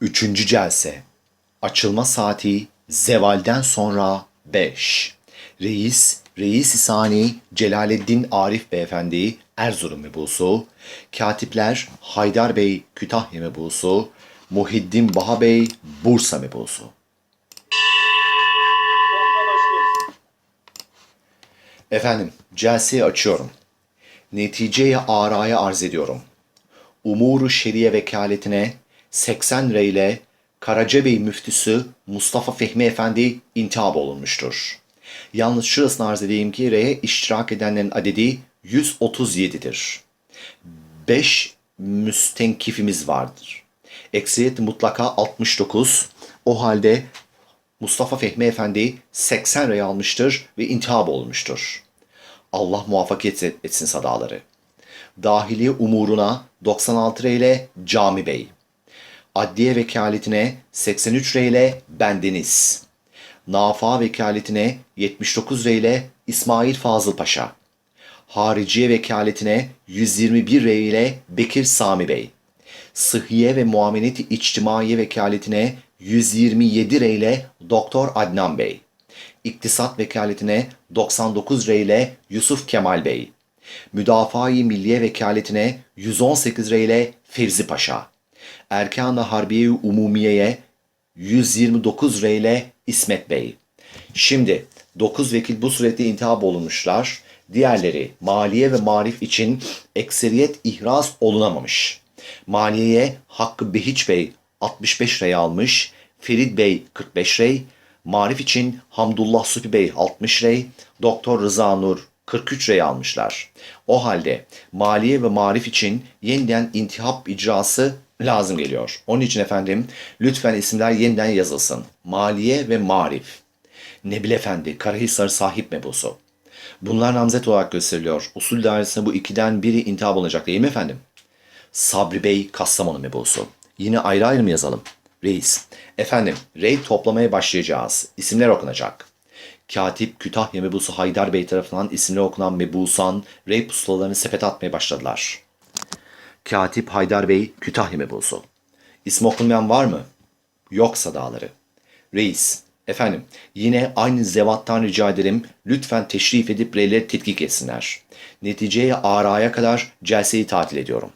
Üçüncü celse. Açılma saati zevalden sonra 5. Reis, Reis-i Sani Celaleddin Arif Beyefendi Erzurum mebusu, katipler Haydar Bey Kütahya mebusu, Muhiddin Baha Bey Bursa mebusu. Efendim, celseyi açıyorum. Neticeyi araya arz ediyorum. Umuru Şeriye vekaletine 80 reyle Karacabey müftüsü Mustafa Fehmi Efendi intihap olunmuştur. Yalnız şurasını arz edeyim ki reye iştirak edenlerin adedi 137'dir. 5 müstenkifimiz vardır. Ekseriyet mutlaka 69. O halde Mustafa Fehmi Efendi 80 rey almıştır ve intihap olmuştur. Allah muvaffakiyet etsin sadaları. Dahiliye umuruna 96 reyle Cami Bey. Adliye vekaletine 83 reyle Bendeniz. Nafa vekaletine 79 reyle İsmail Fazıl Paşa. Hariciye vekaletine 121 reyle Bekir Sami Bey. Sıhhiye ve Muameleti İçtimaiye vekaletine 127 reyle Doktor Adnan Bey. İktisat vekaletine 99 reyle Yusuf Kemal Bey. Müdafaa-i Milliye vekaletine 118 reyle Fevzi Paşa. Erkan-ı Harbiye-i Umumiye'ye 129 reyle İsmet Bey. Şimdi 9 vekil bu surette intihap olunmuşlar. Diğerleri maliye ve marif için ekseriyet ihraz olunamamış. Maliyeye Hakkı Behiç Bey 65 rey almış, Ferit Bey 45 rey, marif için Hamdullah Supi Bey 60 rey, Doktor Rıza Nur 43 rey almışlar. O halde maliye ve marif için yeniden intihap icrası lazım geliyor. Onun için efendim lütfen isimler yeniden yazılsın. Maliye ve marif. Nebil Efendi, Karahisar sahip mebusu. Bunlar namzet olarak gösteriliyor. Usul dairesinde bu ikiden biri intihap olacak değil mi efendim? Sabri Bey Kastamonu mebusu. Yine ayrı ayrı mı yazalım? Reis. Efendim, rey toplamaya başlayacağız. İsimler okunacak. Katip Kütahya mebusu Haydar Bey tarafından isimli okunan mebusan rey pusulalarını sepete atmaya başladılar. Katip Haydar Bey Kütahya mebusu. İsmi okunmayan var mı? Yoksa dağları. Reis. Efendim, yine aynı zevattan rica ederim lütfen teşrif edip reyleri tetkik etsinler. Neticeye araya kadar celseyi tatil ediyorum.